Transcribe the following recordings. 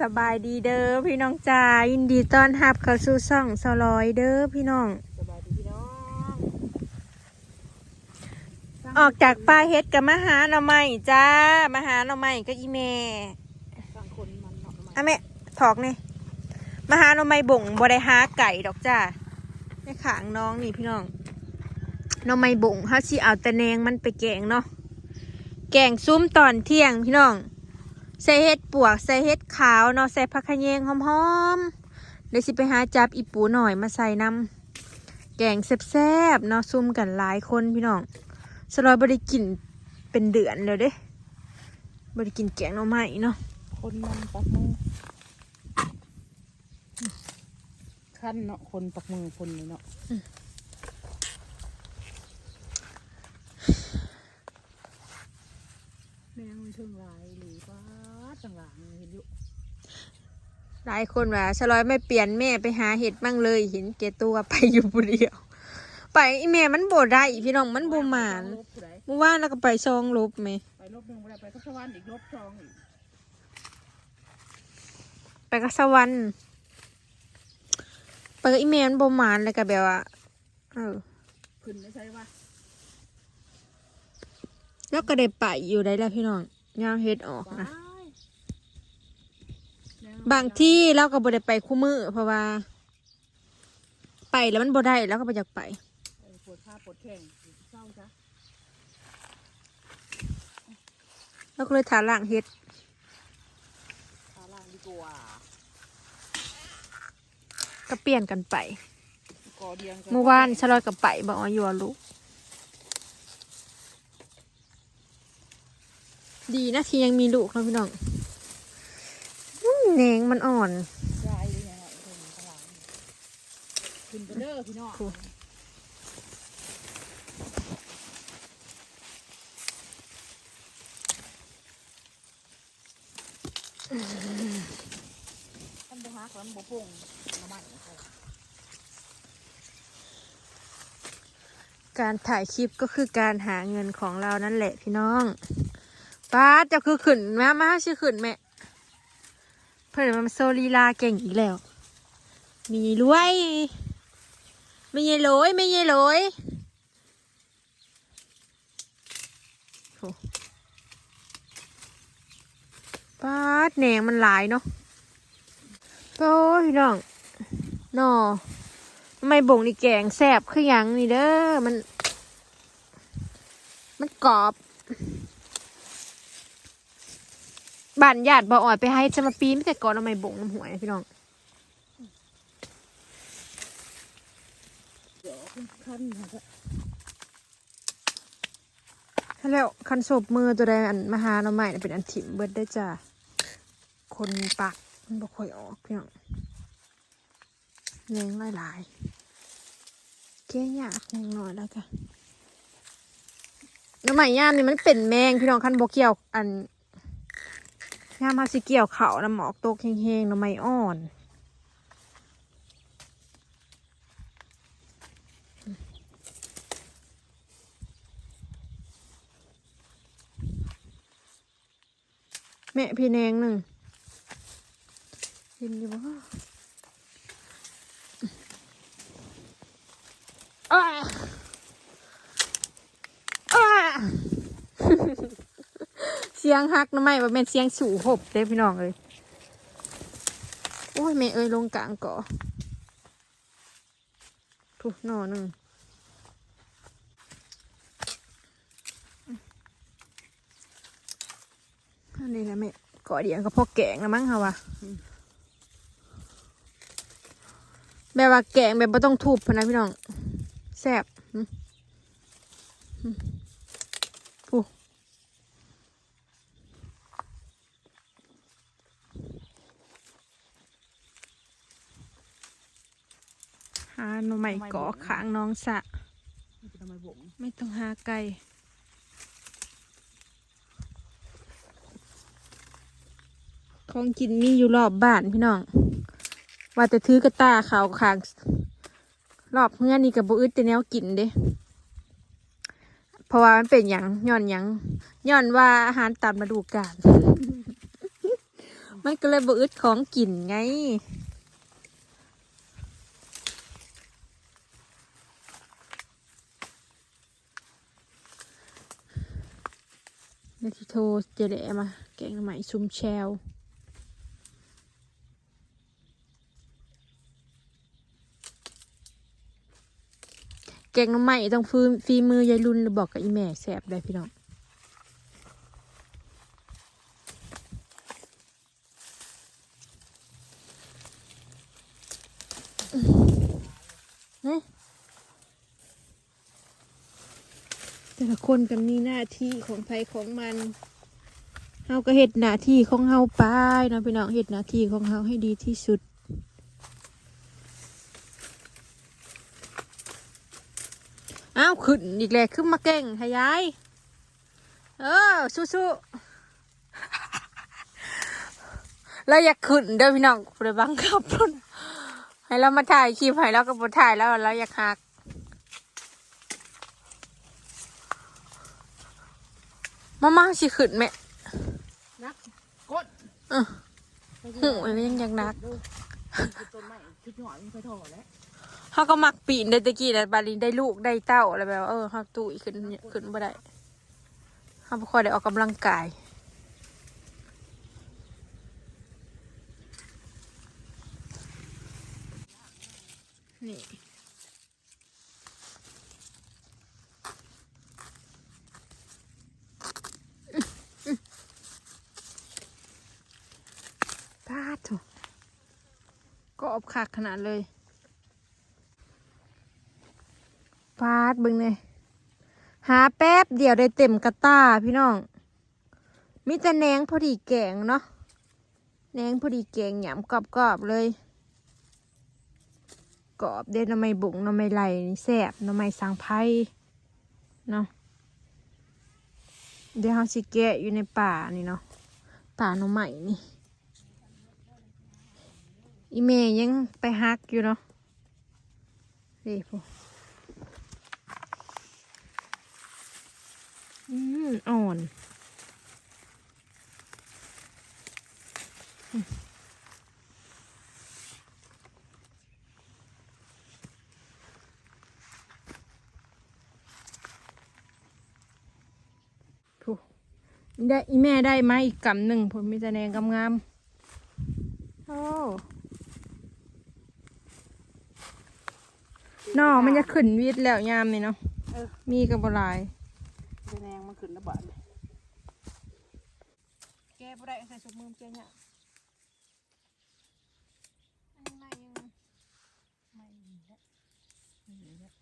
สบายดีเด้อพี่น้องจ้ายินดีต้อนรับเข้าสู่ช่องสลอยเด้อพี่น้อง สบายดีพี่น้องออกจากป่าเฮ็ดกับมาหาหน่อไม้จ้ามาหาหน่อไม้ก็อีแม่บางคนมันเนาะมันอะแม่ถอกนี่มาหาหน่อไม้บ่งบ่ได้หาไก่ดอกจ้าในขางน้องนี่พี่น้องหน่อไม้บ่งเฮาสิเอาแต่แนงมันไปแกงเนาะแกงซุ้มตอนเที่ยงพี่น้อง ใส่เห็ดปวก ใส่เห็ดขาวเนาะใส่ผักขะแยงหอมๆเดี๋ยวสิไปหาจับอีปูหน่อยมาใส่น้ำแกงแซ่บๆเนาะซุ่มกันหลายคนพี่น้องสลอยบริกินเป็นเดือนแล้วเด้บริกินแกงหน่อไม้เนาะคนมันปักมือขั้นเนาะคนปักมือคนเลยเนาะแมงมันเชิงลายหรือว่าต่างหลังเห็นอยู่ หลายคนว่าสลอยไม่เปลี่ยนแม่ไปหาเห็ดบ้างเลยเห็นแกตัวไปอยู่ผู้เดียว ไปอีแม่มันบ่ได้พี่น้องมันบ่หมานลบผู้ใดเมื่อวานเราก็ไปซองลบไหมไปลบหนึ่งไปไปก็สวรรค์อีกลบสองอีกไปกับสวรรค์ไปกับอีแม่มันบ่หมานเลยก็แบบว่าเออขึ้นไม่ใช่ว่าแล้วก็ได้ไปอยู่ได้แล้วพี่น้องยามเฮ็ดออกนะ บางที่เราก็บ่ได้ไปคู่มือเพราะว่า ไปแล้วมันบ่ได้แล้วก็บ่อยากไปปวดขาปวดแข้งเศร้าจ้ะแล้วก็เลยถาล่างเฮ็ดขาล่างดีกว่าก็เปลี่ยนกันไปเมื่อวานชะลอยกับไปบอกว่าอยู่ลูกดีนะที่ยังมีลูกนะพี่น้อง แหนงมันอ่อนยายเลยยังไงเพิ่นข้างหลังขึ้นไปเด้อพี่น้องท่านบ่ฮักแล้วบ่พุ่งมาใหม่การถ่ายคลิปก็คือการหาเงินของเรานั่นแหละพี่น้องป้าเจะคือขึ้นแม่มาชื่อขึ้นแม่ เพื่อนมันโซลีลาเก่งอีกแล้ว มีรวยไม่เยลอยไม่เยลอยโอ้ป้าดแหนงมันหลายเนาะโอ้ยน้องนอไม่บ่งนี่แกงแซบคือยังนี่เด้อมัน มันกรอบ บ้านญาติบ่อ่อยไปให้จะมาปีนแต่ก่อนทำไมบ่งน้ำหวยพี่น้องขั้นค่แล้วคันศพมือตัวใดอันมหาหน่อไม้น่ะเป็นอันถิ่มเบิดได้จ้ะคนปักมันบ่ค่อยออกพี่น้องแยงหลายๆแก้ยากแยงน้อยแล้วจ้ะหน่อไม้ย่ามนี่มันเป็นแมงพี่น้องคันบ่เกี่ยวอัน ย่ามาสิเกี่ยวเขาน้ำหมอกตกแห้งๆน่อไม้อ่อนแม่พี่แนงหนึ่งเห็นอยู่บ่อ้าอ้า สียงฮักนะไม่ว่าแม่นเสียงสู่หบเด้พี่น้องเลยโอ้ยแม่เอ้ยลงกลางเก่อทุกหน่อหนึ่งอันนี้แหละแม่เก่อเดียวก็พอแกงนะมั้งค่ะวะแบบว่าแกงแบบไม่ต้องทุบนะพี่น้องแซ่บอืมอืมผู้ หาหน่อไม้ก่อขางน้องสะนี่เป็นทำไมบ่งไม่ต้องหาไกลของกินมีอยู่รอบบ้านพี่น้อง ว่าแต่ถือกระตาขาวขางรอบเพื่อนนี่กับบุอึดแต่แนวกินเด้เพราะว่ามันเป็นอย่างย่อนอย่างย่อนว่าอาหารตามฤดูกาลมันก็เลยบ่อึดของกินไง นาทีโทรเจเดมาแกงหน่อไม้ซุมแชวแกงน้ำใหม่ต้องฟืฝีมือยายรุ่นบอกกับอีแม่แสบได้พี่น้องเฮ้ แต่ละคนก็มีหน้าที่ของใครของมันเฮาก็เฮ็ดหน้าที่ของเฮาไปเนาะพี่น้องเฮ็ดหน้าที่ของเฮาให้ดีที่สุดอ้าวขึ้นอีกแล้วขึ้นมาเก่งทยายเออสู้ๆเราอยากขึ้นเด้อพี่น้องเดี๋ยวบังคับพิ่นให้เรามาถ่ายคลิปให้เราก็บ่ถ่ายแล้วเราอยากหัก มามาสิขึ้นแม่นักกดเออหูยมันยังอยากนักดูต้นไม้คิดหน่อยมันไปถอแล้วเขาก็มักปีนได้ตะกี้แต่บาลินได้ลูกได้เต้าอะไรแบบว่าเออเขาตุ้ยขึ้นขึ้นบ่ได้เขาบ่ค่อยได้ออกกำลังกายนี่พาดโถ ก็อบคักขนาดเลยฟาดบึงเลยหาแป๊บเดียวได้เต็มกระตาพี่น้อง มีแต่แหนงพอดีแกงเนาะแหนงพอดีแกงหยำกรอบๆเลยกรอบเด็ดน้ำไม่บุ๋งน้ำไม่ไหลนี่แซ่บน้ำไม่สังไพ่เนาะเดี๋ยวเราสิแกะอยู่ในป่านี่เนาะป่าน้ำใหม่นี่ อีเมย์ยังไปฮักอยู่เนาะนี่พวกอืมอ่อนอืมถูกได้อีแม่ได้มาอีกกำหนึ่งผมมีแต่แนงงามๆโอ้ นอมันจะขึ้นวิทย์แล้วยามนี่เนาะเออ มีกับบหลาย แดงมันขึ้นระบาดเลยแกบ่ได้ใส่ชุดมือเจ๊เนี่ยอันนี้มายัง ไม่มีแล้วไม่มีแล้ว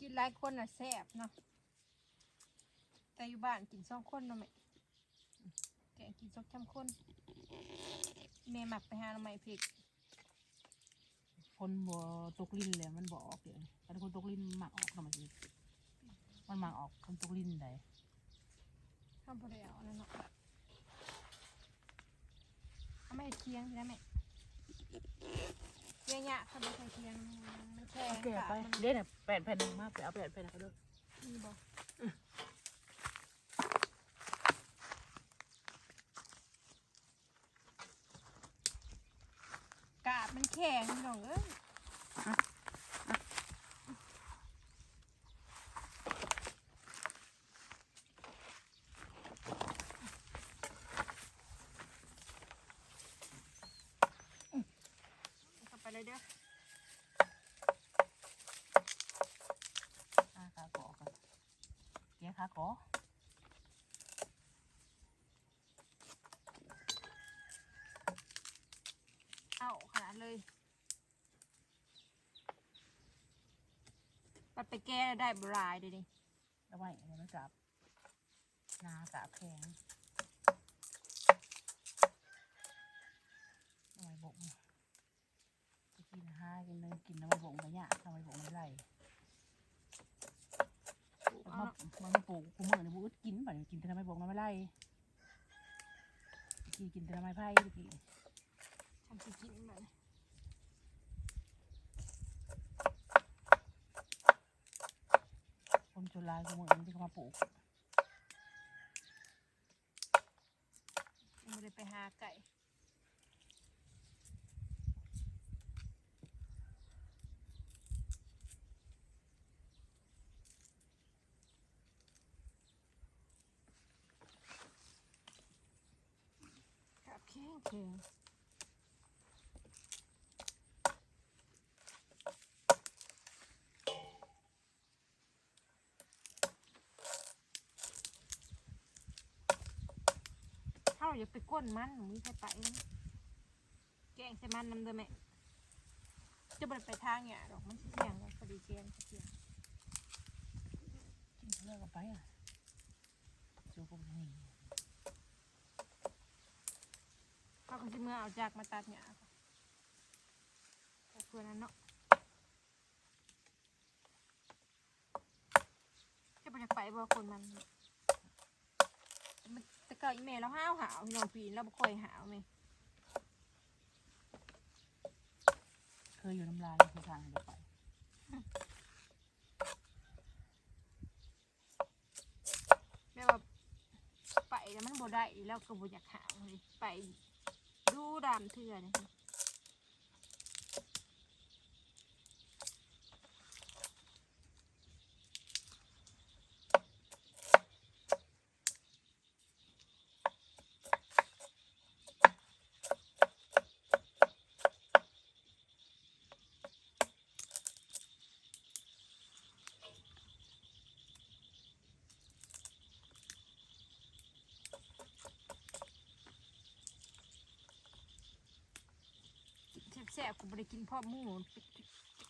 กิน หลายคนอะแซ่บเนาะแต่อยู่บ้านกินสองคนเนาะแม่แกงกินสองจำคนแม่หมักไปหาหน่อไม้พริกคนบ่ตกลิ้นเลยมันบ่ออกเดี๋ยวนี้แต่คนตกลิ้นมันหมักออกทำไมสิมันหมักออกคนตกลิ้นได้ข้าวโพดเอาอันนั่นเนาะเอาไม่เคียงใช่ไหมแม่ เยงเนี่ยเขาไมใส่เทียงมันแข็งแก่ไปเดี๋ยวเนี่ยแปดแผ่นมากไปเอาแปดแผ่นเขาด้วยมีบ่กาบมันแข็งหน่อย กลับไปเลยเด้อ อ่าขาขอกันแกะขาขอ เอาขนาดเลย ปัดไปแก้ได้บรายเดี๋ยวนี้แล้วไม่เดี๋ยวมันกลับนากลับแข็งทำไมบกเนี่ยจะกินห้ากินหนึ่งกินน้ำมันบกมันยากทำไมบกมันไหลมาเนาะมันมาปลูกกูเมื่อนี่บูอึดกินบัดนี้กินแต่ทำไมบอกน้ำไม่ไล่กินกินแต่ทำไมไผ่ตะกี้ทำสิกินแบบนี้ คน จุฬากูเมื่อนที่เขามาปลูกไม่ได้ไปหาไก่ครับแข็งแข็งถ้าเร อยากไปก้นมันหนูมีใครไปนะแกงใส่มันนำเด้อแม่จะบ่ไปไปทางเนี่ยดอกมันสิเสียงเลยพอดีเสียงเสียงกินเลือกกันไปอะจูพวกนี้เขาก็สิเมื่อเอาจากมาตัดเนี่ยแต่เพื่อนนั้นเนาะจะไปไปบ่คนมันมันแต่เก่าอีเมลแล้วห้าวหาวพี่น้องปีนแล้วบ่ค่อยหาวไหมเคยอยู่น้ำลายคือทางเดียวไปแม่ว่าไปแล้วมันบ่ได้แล้วก็บ่อยากหาวเลยไปดูดามเถื่อนี่ค่ะ แซ่บกูบ่ได้กินพ่อหมู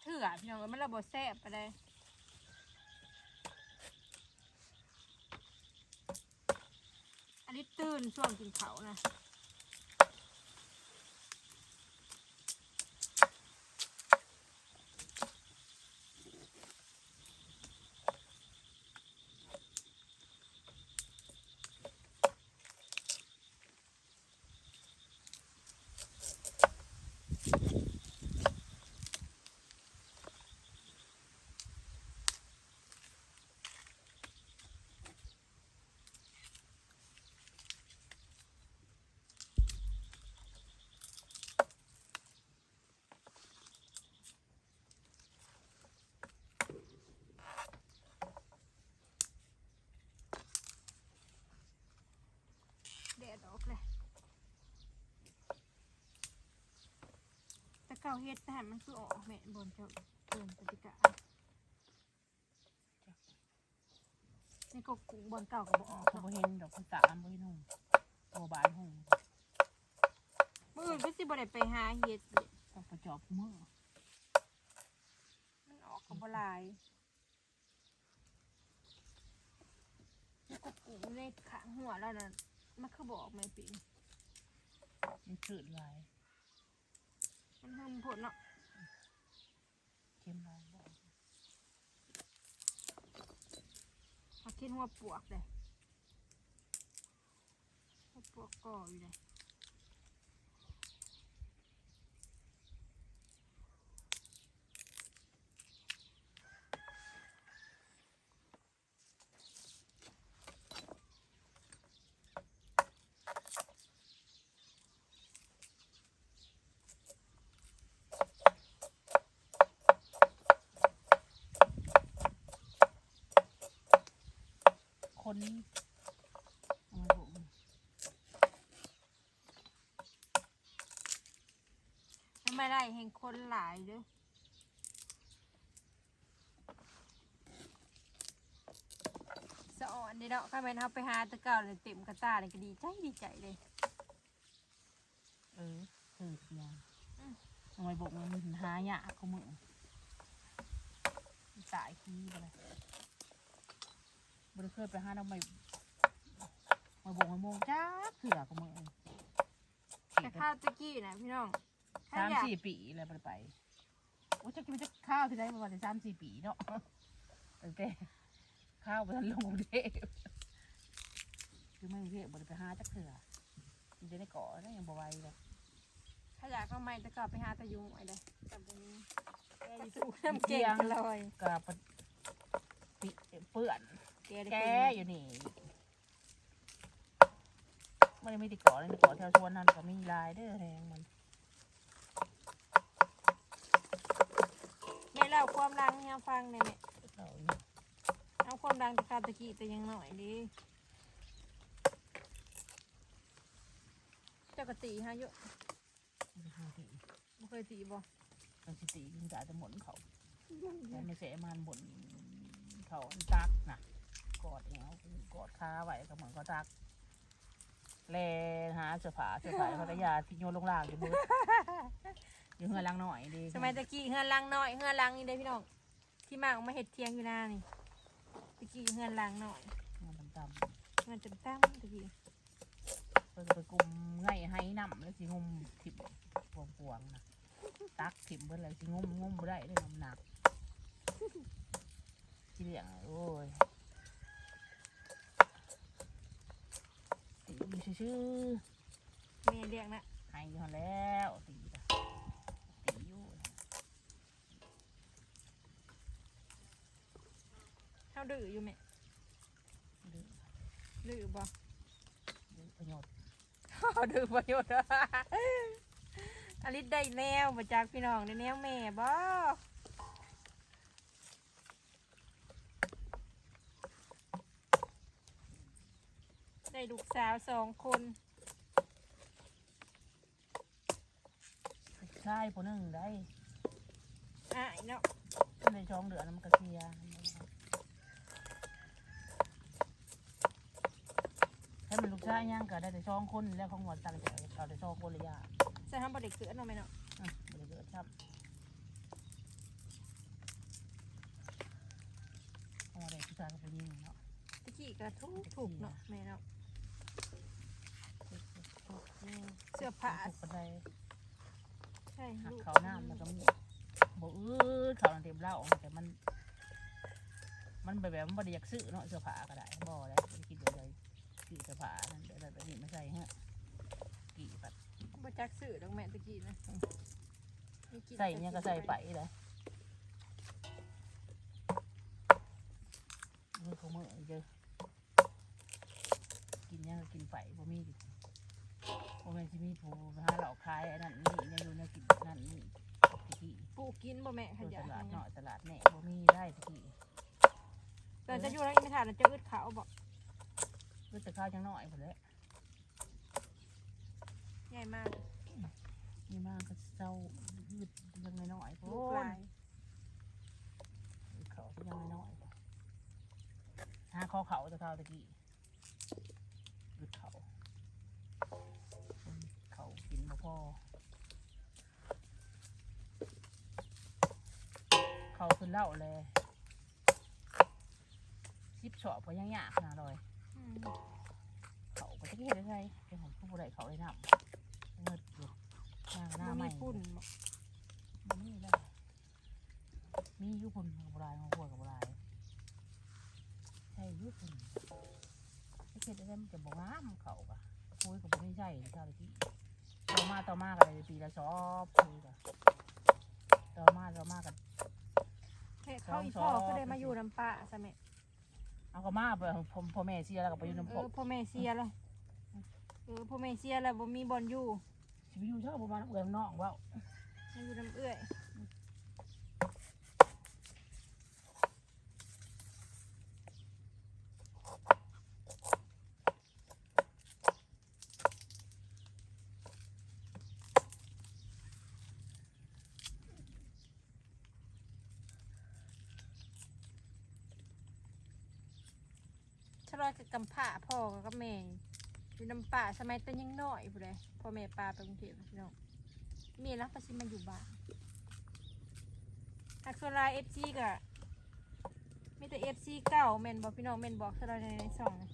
เถื่อพี่น้องเอ้ยมันระบบแซ่บไปเลยอันนี้ตื่นช่วงกินเขาวนะ เก่าเฮ็ดแต่หันมันคือออกแม่นบนเจ้าเกินปฏิกานี่ก็กุ้งบนเก่าก็บออกเขาเนาะบ่เห็นดอกพุตามบ่เห็นหงโบบานหงมื่ออื่นก็สิบ่ได้ไปหาเฮ็ดเด้ก็กระจอบเมื่อมันออกกับบ่หลายนี่ก็กุ้งในขางหัวแล้วน่ะมันคือบอกแม่ปิงมันขืดลาย มันหึมผลเนาะเข็มลายบ่มาขึ้นหัวปวกเลยหัวปวกก่ออยู่เลย คนเอามาปลูก ทำไมได้เห็นคนหลายเด้อสะอ่อนเด้เนาะข้าเป็นเขาไปหาแตะเก่าเลยเต็มกระตาเลยก็ดีใจดีใจเลย เออสืบยางอืมทำไมบอกมันหายากเขามึงตายขี้ไปเลยบริเคยไปหาทำไมมาบอกมาโมงจ้าเถื่อเขามึงแต่ข้าวตะกี้นะพี่น้อง ถ้าสามอยากสี่ปีแล้วไปไปโอ้จะกินจะข้าวที่ได้ประมาณสามสี่ปีเนาะตั้งแต่ข้าวไปทันลงกรุงเทพคือไม่กรุงเทพบ่ได้ไปหาจักเถื่อมันจะได้เกาะได้ยังบ่ไหวเลยถ้าอยากเอาไม้ตะกอบไปหาตะยุงไว้เลยแต่บ่มีแกอยู่ถูกน้ำเก่งกันเลยกับปิเปื่อน แกได้แกเป็นอยู่นี่ไม่ได้มีติเกาะเลยติเกาะแถวชวนนั่นก็มีลายเด้อแรงมัน เล่าความรังให้เราฟังเลยเราเนี่ยเอาความรังตะกาตะกี้แต่ยังหน่อยดิเจ้ากะตีฮะเยอะมันคือที่บ่เคยตีบ่มันสิติกินจ่าจะหมุนเขาแต่ไม่เสมันหมุนเขาอันตักนะกอดเอวกอดขาไว้ก็เหมือนเขาตักแลหาเสื้อผ้าเสื้อผ้าพัทยาที่โยนลงล่างอยู่มือ อยู่เฮือลังหน่อยดีสมัยตะกี้เฮือนลังน้อยเฮือนลังนี่เด้อพี่น้องที่มาออกมาเห็ดเทียงอยู่หน้านี่ตะกี้เฮือนลังน้อยมันต่ำเฮือนจนตั้มตะกี้ๆเพิ่นไปกลุ่มไงให้น้ำแล้วสิงมถิ่มพวงพวงๆนะตักถิ่มเพิ่นเลยสิงมงมบ่ได้เลยน้ำหนักที่เลี้ยงโอ้ยตีอยู่ชื่อแม่เรียกนะๆให้อยู่หั่นแล้วตีจ้ะตีอยู่ เฮา ดื้ออยู่แม่ดื้อดื้อบ่ดื้อประโยชน์เฮาดื้อประโยชน์อลิสได้แนวมาจากพี่น้องได้แนวแม่บ่ได้ลูกสาวสองคนใช่ผู้หนึงได้อ่ายเนาะในช่องเดือนมันก็เคลียร์ ถ้ามันลูกชายยังก็ได้แต่ช่องคนแล้วของหมดตังค์จะเอาแต่ช่องคนระยะใส่ห้ามบ่ได้เกิดเนาะแม่เนาะอะบริเกิดครับเอาอะไรผู้ชายกับผู้หญิงเนาะตะกี้ก็ทุกถูกเนาะแม่เนาะเสื้อผ้าถูกปันไดใช่หักเขาน้ำแล้วก็มีบอกเออเขาเต็มเล้าแต่มัน มันแบบแบบมันบริยากซื้อเนาะเสื้อผ้าก็ได้บ่แล้วบ่ได้คิดว่าเลย ซื้อเสื้อผ้านั่นเดี๋ยวแบบนี้ไม่ใช่ฮะกี่ปัดบ่จักซื้อดอกแม่ตะกี้นะใส่เนี่ยก็ใส่ไปเลยมือเขาเมื่อเจอะกินเนี่ยก็กินไปบ่มีดิบ่แม่นสิมีผู้หาเหล่าขายอันนั้นนี่ยังอยู่ในกินนั่นนี่ตะกี้ปูกินบ่แม่ขตัวยะตลาดเนี่ยเนาะตลาดแหน่บ่มีได้ตะกี้แต่จะอยู่แล้วไม่ทานแล้วจะอึดขาวบ่ก็ จะข้าวจังน้อยพุ่นแหละใหญ่มากนี่มากก็เศร้ายืดยังน้อยๆลูพุ่กนลายเขาก็ยังน้อยๆหาคอเขาจะเข้าตะกี้ยืดเขาเขากินบ่พอเขาขึ้นเหล่าเลยซิบชอบก็ยังยากนะลอยอืม เขาก็จะเห็นได้ไงเป็นของผู้บริเขาเลยนะเงิดอยู่หน้าหน้าบ่ใหมีม่ปุ่นมันมีได้มียุคนโบราณของพวกโบราณใช่ยุคนไม่คิดได้มันจะบอกงามเขาปะคุยกับไม่ใช่เจ้าที่ต่อมาต่อมากันเลยปีละชอบคุยกันต่อมาต่อมากันแค่เขาอีพ่อก็ได้มาอยู่น้ำป้าซะแม่ เอาก็มาไปพ่อพ่อแม่เสียแล้วก็ไปอยู่น้ำเอพอกพ่อแม่เสียเลยเออพ่อแม่เสียแล้วบ่มีบ่อนอยู่ชีวิตอยู่ชอบประมาณเอื้อมน้องว่า มาอยู่น้ำเอื้อย อยกับกำผ่าพ่อกับแม่อยู่น้ำป่าสมัยตอนยังน้อยผู้ใดพ่อแม่ปลาไปกรุงเทพพี่น้องมีแล้วก็สิมาอยู่บ้านหักโซลาเอฟซีกะมีแต่เอฟซีเก่าแมนบอกพี่น้องแมนบอกสลาในในสองนะ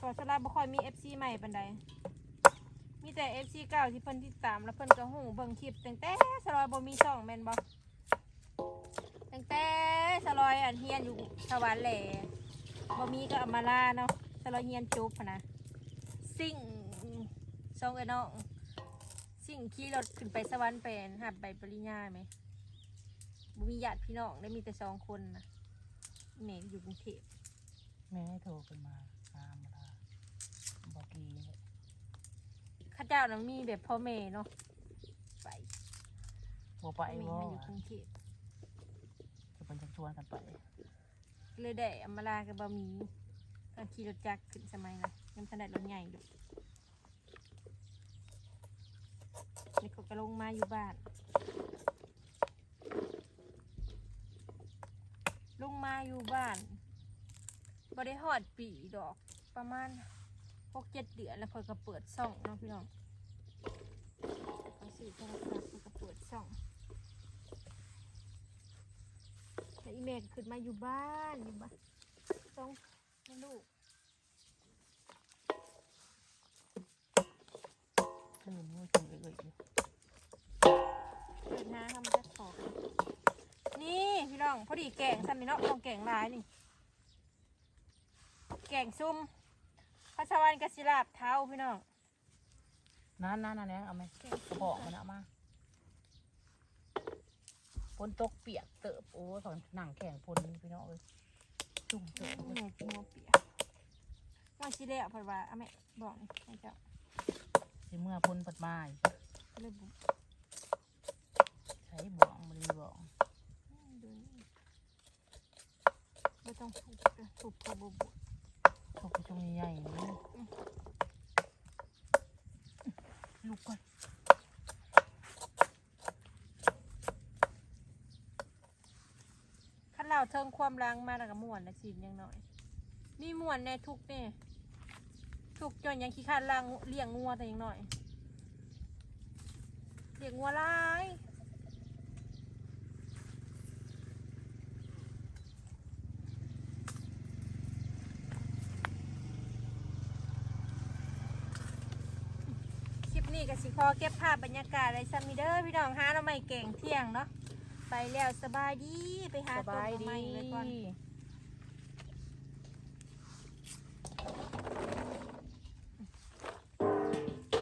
พอสลาบ่ค่อยมีเอฟซีใหม่ปันใดมีแต่เอฟซีเก่าที่เพิ่นติดตามแล้วเพิ่นก็หูเบิ่งคลิปตั้งแต่สลายบ่มีช่องแมนบอกตั้งแต่สลายอันเฮียนอยู่สวรรค์แหล่ บ่มีก็เอามาลาเนาะถ้าเราเฮียนจบหั้นนะสิ่งซองเอ้ยน้องสิ่งขี่รถขึ้นไปสวรรค์เป็นหับใบปริญญาไหมบ่มีญาติพี่น้องได้มีแต่สองคนนะแม่อยู่กรุงเทพแม่ให้โทรขึ้นมาตามมาบอกกีเนี่ยข้าเจ้านะมีแบบพ่อแม่เนาะไปบัไปแม่บ่มาอยู่กรุงเทพ จะเป็นจักชวนกันไป เลยได้อมาลากับบะหมี่ตอนขี่รถจักรขึ้นสมัยนะยังถนัดรถใหญ่ดูนี่ก็กระลงมาอยู่บ้าน ลงมาอยู่บ้านบ่ได้ฮอดปีดอกประมาณหกเจ็ดเดือนแล้วค่อยก็เปิดซ่องเนาะพี่น้องเอาสื่อโทรศัพท์ก็เปิดซ่อง แล้วอีเมลขึ้นมาอยู่บ้านอยู่บ้านต้องไม่ลูกคืนนี้ถึงเอ่ยๆอยู่เปิดน้ำทำจะขอนี่พี่น้องพอดีแกงซ้ำนี่เนาะต้องแกงหลายนี่ แกงซุ่มพัชวันกบศิลาบเท้าพี่น้องนั่นนั่นนั่นเนี่ยเอาไหมแกงกระบอกมันเอามา ฝนตกเปียกเติบโอ้ยสอนหนังแข่งพลพี่น้องเอ้ยจุ่มเติบแม่กินหัวเปียกว่าชิเล่พราะว่าเอาแม่บอกให้เจ้าสิเมื่อพลปัดไม้เลยบุใช้บ่วงมันบ่วงดูนี่ไม่ต้องทุบเด้อทุบกระบุบพวกช่วงใหญ่ๆนี่ลูกก่อน เราเทิงความล้างมาแล้วก็ม่วนนะสินยังหน่อย มีม่วนในทุกเนี่ยทุกจนยังขี้ข้านล้างเลี้ยงงัวแต่ยังหน่อยเลี้ยงงัวลายคลิปนี้ก็สิขอเก็บภาพบรรยากาศอะไรซัมมิเดอร์พี่น้องหาเราไม่เก่งเที่ยงเนาะ ไปแล้วสบายดีไปหาสต้นบายไม้ดีเลยก่อน